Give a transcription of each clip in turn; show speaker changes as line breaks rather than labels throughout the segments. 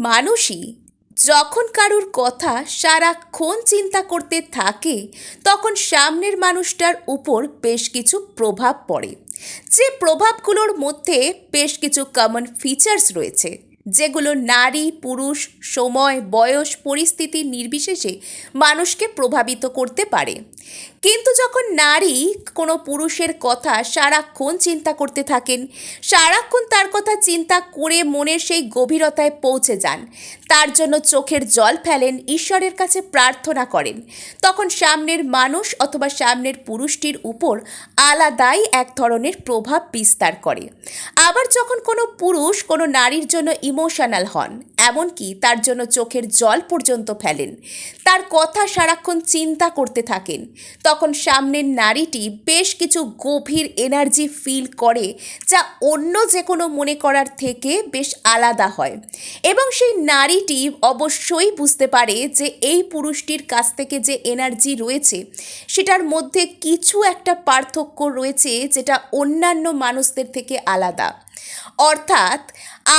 মানুষই যখন কারুর কথা সারাক্ষণ চিন্তা করতে থাকে, তখন সামনের মানুষটার উপর বেশ কিছু প্রভাব পড়ে। যে প্রভাবগুলোর মধ্যে বেশ কিছু কমন ফিচার্স রয়েছে। যেগুলো নারী, পুরুষ, সময়, বয়স, পরিস্থিতি নির্বিশেষে মানুষকে প্রভাবিত করতে পারে। কিন্তু যখন নারী কোনো পুরুষের কথা সারাক্ষণ চিন্তা করতে থাকেন, সারাক্ষণ তার কথা চিন্তা করে মনের সেই গভীরতায় পৌঁছে যান, তার জন্য চোখের জল ফেলেন, ঈশ্বরের কাছে প্রার্থনা করেন, তখন সামনের মানুষ অথবা সামনের পুরুষটির উপর আলাদাই এক ধরনের প্রভাব বিস্তার করে। আবার যখন কোনো পুরুষ কোনো নারীর জন্য ইমোশনাল হন, এমনকি তার জন্য চোখের জল পর্যন্ত ফেলেন। তার কথা সারাক্ষণ চিন্তা করতে থাকেন। তখন সামনের নারীটি বেশ কিছু গভীর এনার্জি ফিল করে, যা অন্য যে কোনো মনে করার থেকে বেশ আলাদা হয়। এবং সেই নারীটি অবশ্যই বুঝতে পারে যে এই পুরুষটির কাছ থেকে যে এনার্জি রয়েছে, সেটার মধ্যে কিছু একটা পার্থক্য রয়েছে যেটা অন্যান্য মানুষদের থেকে আলাদা। অর্থাৎ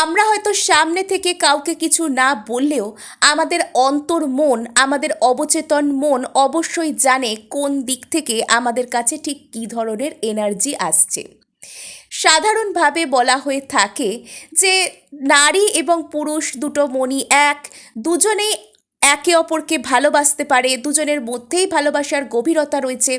আমরা হয়তো সামনে থেকে কাউকে কিছু না বললেও আমাদের অন্তর মন, আমাদের অবচেতন মন অবশ্যই জানে কোন দিক থেকে আমাদের কাছে ঠিক কী ধরনের এনার্জি আসছে। সাধারণভাবে বলা হয়ে থাকে যে নারী এবং পুরুষ দুটো মনি এক, দুজনেই একে অপরকে ভালোবাসতে পারে, দুজনের মধ্যেই ভালোবাসার গভীরতা রয়েছে।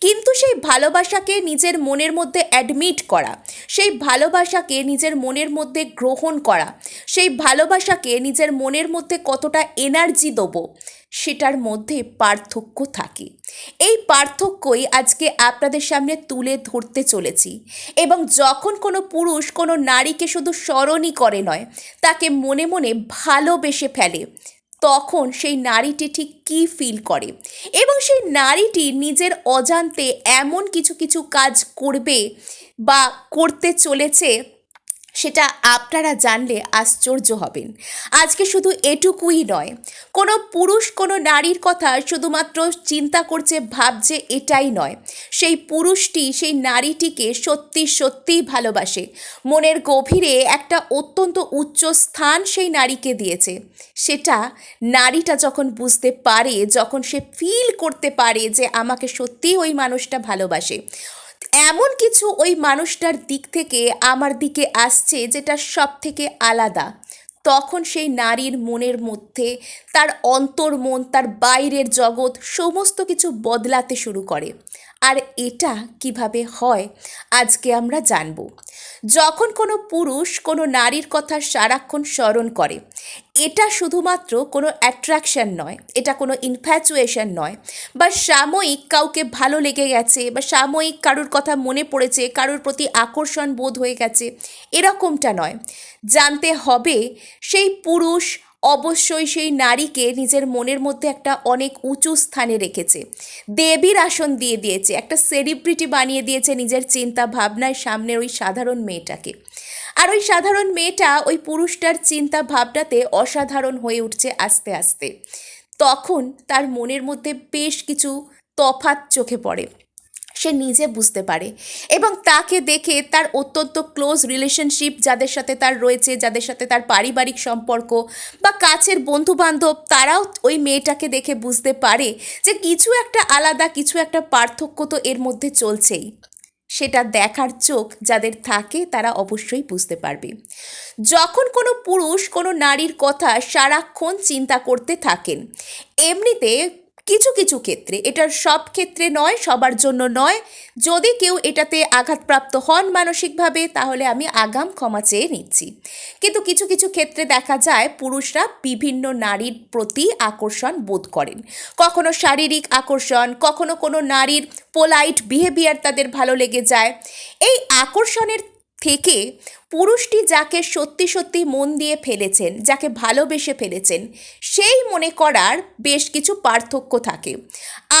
কিন্তু সেই ভালোবাসাকে নিজের মনের মধ্যে অ্যাডমিট করা, সেই ভালোবাসাকে নিজের মনের মধ্যে গ্রহণ করা, সেই ভালোবাসাকে নিজের মনের মধ্যে কতটা এনার্জি দেবো, সেটার মধ্যে পার্থক্য থাকে। এই পার্থক্যই আজকে আপনাদের সামনে তুলে ধরতে চলেছি এবং যখন কোনো পুরুষ কোনো নারীকে শুধু স্মরণই করে নয়, তাকে মনে মনে ভালোবেসে ফেলে তখন সেই নারীটি ঠিক কী ফিল করে? এবং সেই নারীটি নিজের অজান্তে এমন কিছু কিছু কাজ করবে বা করতে চলেছে সেটা আপনারা জানলে আশ্চর্য হবেন। আজকে শুধু এটুকুই নয়, কোনো পুরুষ, কোনো নারীর কথা শুধুমাত্র চিন্তা করছে, ভাবছে এটাই নয়। সেই পুরুষটি, সেই নারীটিকে সত্যি, সত্যিই ভালোবাসে। মনের গভীরে একটা অত্যন্ত উচ্চ স্থান সেই নারীকে দিয়েছে। সেটা নারীটা যখন বুঝতে পারে, যখন সে ফিল করতে পারে যে আমাকে সত্যিই ওই মানুষটা ভালোবাসে এমন কিছু ওই মানুষটার দিক থেকে আমার দিকে আসছে যেটা সব থেকে আলাদা। তখন সেই নারীর মনের মধ্যে, তার অন্তর মন তার বাইরের জগৎ সমস্ত কিছু বদলাতে শুরু করে। আর এটা কীভাবে হয়, আজকে আমরা জানব। যখন কোনো পুরুষ কোনো নারীর কথা সারাক্ষণ স্মরণ করে, এটা শুধুমাত্র কোনো অ্যাট্রাকশান নয়, এটা কোনো ইনফ্যাচুয়েশন নয়, বা সাময়িক কাউকে ভালো লেগে গেছে, বা সাময়িক কারুর কথা মনে পড়েছে, কারুর প্রতি আকর্ষণ বোধ হয়ে গেছে, এরকমটা নয়। জানতে হবে সেই পুরুষ অবশ্যই সেই নারীকে নিজের মনের মধ্যে একটা অনেক উঁচু স্থানে রেখেছে। দেবীর আসন দিয়ে দিয়েছে, একটা সেলিব্রিটি বানিয়ে দিয়েছে নিজের চিন্তা ভাবনায় সামনে ওই সাধারণ মেয়েটাকে। আর ওই সাধারণ মেয়েটা ওই পুরুষটার চিন্তা ভাবনাতে অসাধারণ হয়ে উঠছে আস্তে আস্তে। তখন তার মনের মধ্যে বেশ কিছু তফাৎ চোখে পড়ে। সে নিজে বুঝতে পারে। এবং তাকে দেখে তার অত্যন্ত ক্লোজ রিলেশনশিপ যাদের সাথে তার রয়েছে, যাদের সাথে তার পারিবারিক সম্পর্ক বা কাছের বন্ধু বান্ধব তারাও ওই মেয়েটাকে দেখে বুঝতে পারে যে কিছু একটা আলাদা, কিছু একটা পার্থক্য তো এর মধ্যে চলছেই। সেটা দেখার চোখ যাদের থাকে তারা অবশ্যই বুঝতে পারবে। যখন কোনো পুরুষ কোনো নারীর কথা সারাক্ষণ চিন্তা করতে থাকেন, এমনিতে কিছু কিছু ক্ষেত্রে এটার সব ক্ষেত্রে নয়, সবার জন্য নয়। যদি কেউ এটাতে আঘাতপ্রাপ্ত হন মানসিকভাবে, তাহলে আমি আগাম ক্ষমা চেয়ে নিচ্ছি। কিন্তু কিছু কিছু ক্ষেত্রে দেখা যায়, পুরুষরা বিভিন্ন নারীর প্রতি আকর্ষণ বোধ করেন। কখনো শারীরিক আকর্ষণ, কখনো কোনো নারীর পোলাইট বিহেভিয়ার তাদের ভালো লেগে যায়। এই আকর্ষণের থেকে পুরুষটি যাকে সত্যি সত্যি মন দিয়ে ফেলেছেন, যাকে ভালোবেসে ফেলেছেন, সেই মনে করার বেশ কিছু পার্থক্য থাকে।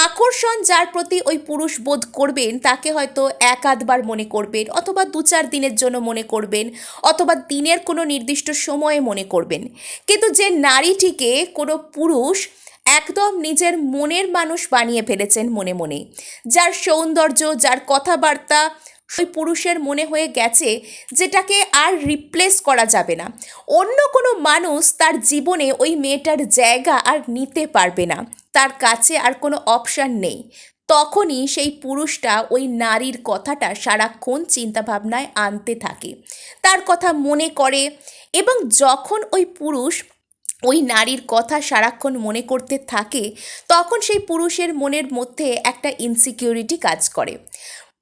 আকর্ষণ যার প্রতি ওই পুরুষ বোধ করবেন, তাকে হয়তো এক আধবার মনে করবেন অথবা দু চার দিনের জন্য মনে করবেন অথবা দিনের কোনো নির্দিষ্ট সময়ে মনে করবেন। কিন্তু যে নারীটিকে কোনো পুরুষ একদম নিজের মনের মানুষ বানিয়ে ফেলেছেন মনে মনে, যার সৌন্দর্য, যার কথাবার্তা ওই পুরুষের মনে হয়ে গেছে যেটাকে আর রিপ্লেস করা যাবে না। অন্য কোনো মানুষ তার জীবনে ওই মেয়েটার জায়গা আর নিতে পারবে না। তার কাছে আর কোনো অপশান নেই। তখনই সেই পুরুষটা ওই নারীর কথাটা সারাক্ষণ চিন্তাভাবনায় আনতে থাকে। তার কথা মনে করে এবং যখন ওই পুরুষ ওই নারীর কথা সারাক্ষণ মনে করতে থাকে, তখন সেই পুরুষের মনের মধ্যে একটা ইনসিকিউরিটি কাজ করে।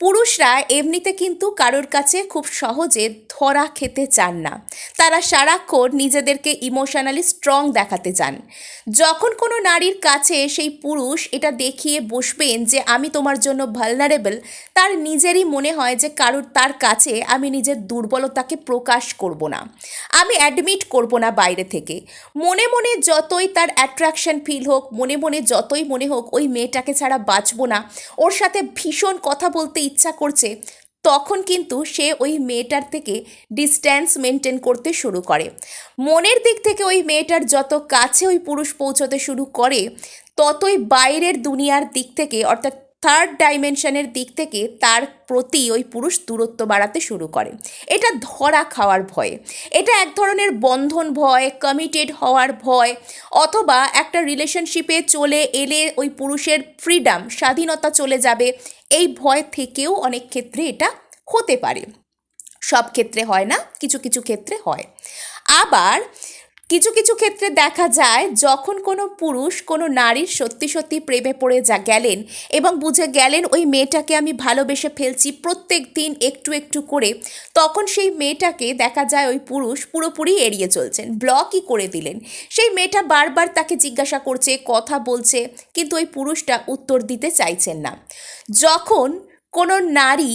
পুরুষরা এমনিতে কিন্তু কারোর কাছে খুব সহজে ধরা খেতে চান না। তারা সারাক্ষণ নিজেদেরকে ইমোশনালি স্ট্রং দেখাতে চান। যখন কোনো নারীর কাছে সেই পুরুষ এটা দেখিয়ে বসবেন যে, আমি তোমার জন্য ভালনারেবল তার নিজেরই মনে হয় যে, কারোর তার কাছে আমি নিজের দুর্বলতাকে প্রকাশ করব না। আমি অ্যাডমিট করব না বাইরে থেকে। মনে মনে যতই তার অ্যাট্রাকশন ফিল হোক, মনে মনে যতই মনে হোক, ওই মেয়েটাকে ছাড়া বাঁচবো না। ওর সাথে ভীষণ কথা বলতে ইচ্ছা করছে, তখন কিন্তু সে ওই মেয়েটার থেকে ডিস্ট্যান্স মেনটেন করতে শুরু করে। মনের দিক থেকে ওই মেয়েটার যত কাছে ওই পুরুষ পৌঁছতে শুরু করে, ততই বাইরের দুনিয়ার দিক থেকে, অর্থাৎ থার্ড ডাইমেনশনের দিক থেকে তার প্রতি ওই পুরুষ দূরত্ব বাড়াতে শুরু করে। এটা ধরা খাওয়ার ভয়। এটা এক ধরনের বন্ধন ভয় কমিটেড হওয়ার ভয়, অথবা একটা রিলেশনশিপে চলে এলে ওই পুরুষের ফ্রিডম স্বাধীনতা চলে যাবে। এই ভয় থেকেও অনেক ক্ষেত্রে এটা হতে পারে। সব ক্ষেত্রে হয় না, কিছু কিছু ক্ষেত্রে হয়। আবার কিছু কিছু ক্ষেত্রে দেখা যায়, যখন কোনো পুরুষ কোনো নারীর সত্যি সত্যি প্রেমে পড়ে যা গেলেন এবং বুঝে গেলেন ওই মেয়েটাকে আমি ভালোবেসে ফেলছি প্রত্যেক দিন একটু একটু করে, তখন সেই মেয়েটাকে দেখা যায় ওই পুরুষ পুরোপুরি এড়িয়ে চলছেন ব্লকই করে দিলেন। সেই মেয়েটা বারবার তাকে জিজ্ঞাসা করছে, কথা বলছে, কিন্তু ওই পুরুষটা উত্তর দিতে চাইছেন না। যখন কোনো নারী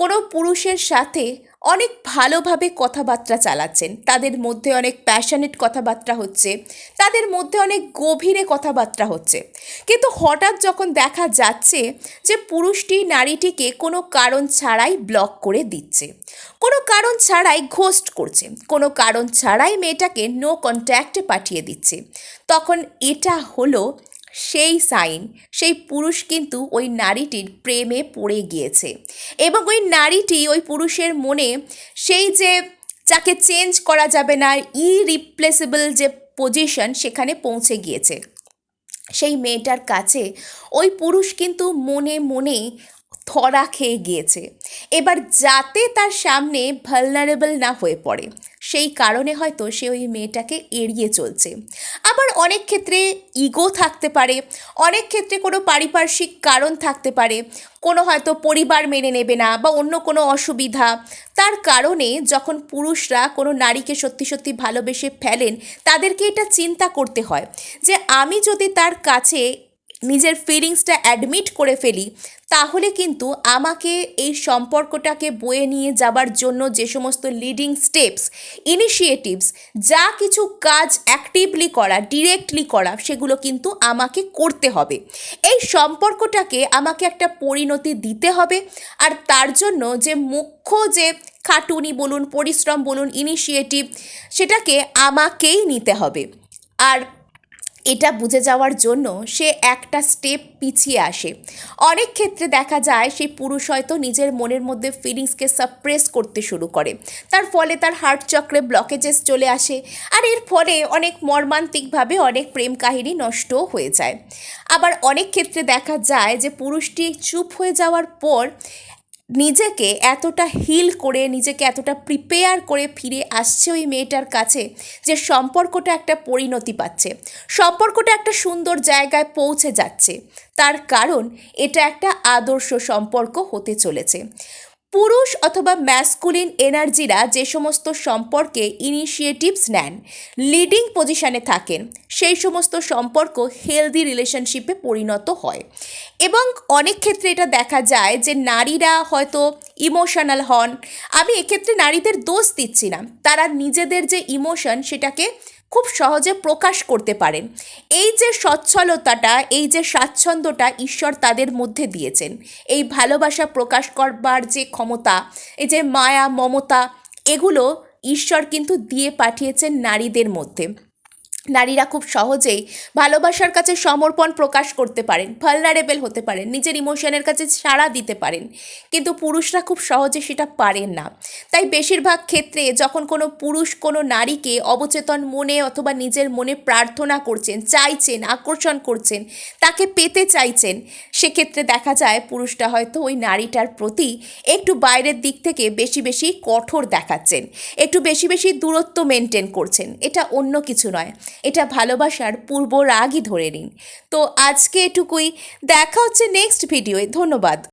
কোনো পুরুষের সাথে অনেক ভালোভাবে কথাবার্তা চালাচ্ছেন। তাদের মধ্যে অনেক প্যাশনেট কথাবার্তা হচ্ছে। তাদের মধ্যে অনেক গভীরে কথাবার্তা হচ্ছে। কিন্তু হঠাৎ যখন দেখা যাচ্ছে যে পুরুষটি নারীটিকে কোনো কারণ ছাড়াই ব্লক করে দিচ্ছে, কোনো কারণ ছাড়াই ঘোস্ট করছে, কোনো কারণ ছাড়াই মেয়েটাকে নো কন্ট্যাক্টে পাঠিয়ে দিচ্ছে, তখন এটা হলো সেই সাইন, সেই পুরুষ কিন্তু ওই নারীটির প্রেমে পড়ে গিয়েছে। এবং ওই নারীটি ওই পুরুষের মনে সেই যে যাকে চেঞ্জ করা যাবে না ইরিপ্লেসেবল যে পজিশন সেখানে পৌঁছে গিয়েছে। সেই মেয়েটার কাছে ওই পুরুষ কিন্তু মনে মনে ধরা খেয়ে গিয়েছে। এবার যাতে তার সামনে ভালনারেবল না হয়ে পড়ে, সেই কারণে হয়তো সে ওই মেয়েটাকে এড়িয়ে চলছে। আবার অনেক ক্ষেত্রে ইগো থাকতে পারে, অনেক ক্ষেত্রে কোনো পারিপার্শ্বিক কারণ থাকতে পারে, কোনো হয়তো পরিবার মেনে নেবে না বা অন্য কোনো অসুবিধা। তার কারণে যখন পুরুষরা কোনো নারীকে সত্যি সত্যি ভালোবেসে ফেলেন, তাদেরকে এটা চিন্তা করতে হয় যে আমি যদি তার কাছে নিজের ফিলিংসটা অ্যাডমিট করে ফেলি, তাহলে কিন্তু আমাকে এই সম্পর্কটাকে বয়ে নিয়ে যাবার জন্য যে সমস্ত লিডিং স্টেপস ইনিশিয়েটিভস যা কিছু কাজ অ্যাক্টিভলি করা ডিরেক্টলি করা, সেগুলো কিন্তু আমাকে করতে হবে। এই সম্পর্কটাকে আমাকে একটা পরিণতি দিতে হবে, আর তার জন্য যে মুখ্য যে খাটুনি বলুন, পরিশ্রম বলুন ইনিশিয়েটিভ সেটাকে আমাকেই নিতে হবে। আর এটা বুঝে যাওয়ার জন্য সে একটা স্টেপ পিছিয়ে আসে। অনেক ক্ষেত্রে দেখা যায় সেই পুরুষ হয়তো নিজের মনের মধ্যে ফিলিংসকে সাপ্রেস করতে শুরু করে। তার ফলে তার হার্ট চক্রে ব্লকেজেস চলে আসে আর এর ফলে অনেক মর্মান্তিকভাবে অনেক প্রেম কাহিনী নষ্টও হয়ে যায়। আবার অনেক ক্ষেত্রে দেখা যায় যে পুরুষটি চুপ হয়ে যাওয়ার পর নিজেকে এতটা হিল করে, নিজেকে এতটা প্রিপেয়ার করে ফিরে আসছে ওই মেয়েটার কাছে যে সম্পর্কটা একটা পরিণতি পাচ্ছে। সম্পর্কটা একটা সুন্দর জায়গায় পৌঁছে যাচ্ছে। তার কারণ এটা একটা আদর্শ সম্পর্ক হতে চলেছে। পুরুষ অথবা ম্যাসকুলিন এনার্জিরা যে সমস্ত সম্পর্কে ইনিশিয়েটিভস নেন লিডিং পজিশানে থাকেন, সেই সমস্ত সম্পর্ক হেলদি রিলেশনশিপে পরিণত হয়। এবং অনেক ক্ষেত্রে এটা দেখা যায় যে নারীরা হয়তো ইমোশনাল হন। আমি এক্ষেত্রে নারীদের দোষ দিচ্ছি না। তারা নিজেদের যে ইমোশন সেটাকে খুব সহজে প্রকাশ করতে পারেন। এই যে সচ্ছলতাটা, এই যে স্বাচ্ছন্দ্যটা ঈশ্বর তাদের মধ্যে দিয়েছেন। এই ভালোবাসা প্রকাশ করবার যে ক্ষমতা, এই যে মায়া, মমতা, এগুলো ঈশ্বর কিন্তু দিয়ে পাঠিয়েছেন নারীদের মধ্যে। নারীরা খুব সহজেই ভালোবাসার কাছে সমর্পণ প্রকাশ করতে পারেন ভালনারেবল হতে পারেন, নিজের ইমোশনের কাছে সাড়া দিতে পারেন। কিন্তু পুরুষরা খুব সহজে সেটা পারেন না। তাই বেশিরভাগ ক্ষেত্রে যখন কোনো পুরুষ কোনো নারীকে অবচেতন মনে অথবা নিজের মনে প্রার্থনা করছেন, চাইছেন, আকর্ষণ করছেন, তাকে পেতে চাইছেন, সেক্ষেত্রে দেখা যায় পুরুষটা হয়তো ওই নারীটার প্রতি একটু বাইরের দিক থেকে বেশি বেশি কঠোর দেখাচ্ছেন, একটু বেশি বেশি দূরত্ব মেনটেন করছেন। এটা অন্য কিছু নয়। এটা ভালোবাসার পূর্ব রাগই ধরে নিন। তো আজকে এটুকুই দেখা হচ্ছে নেক্সট ভিডিওয়ে ধন্যবাদ।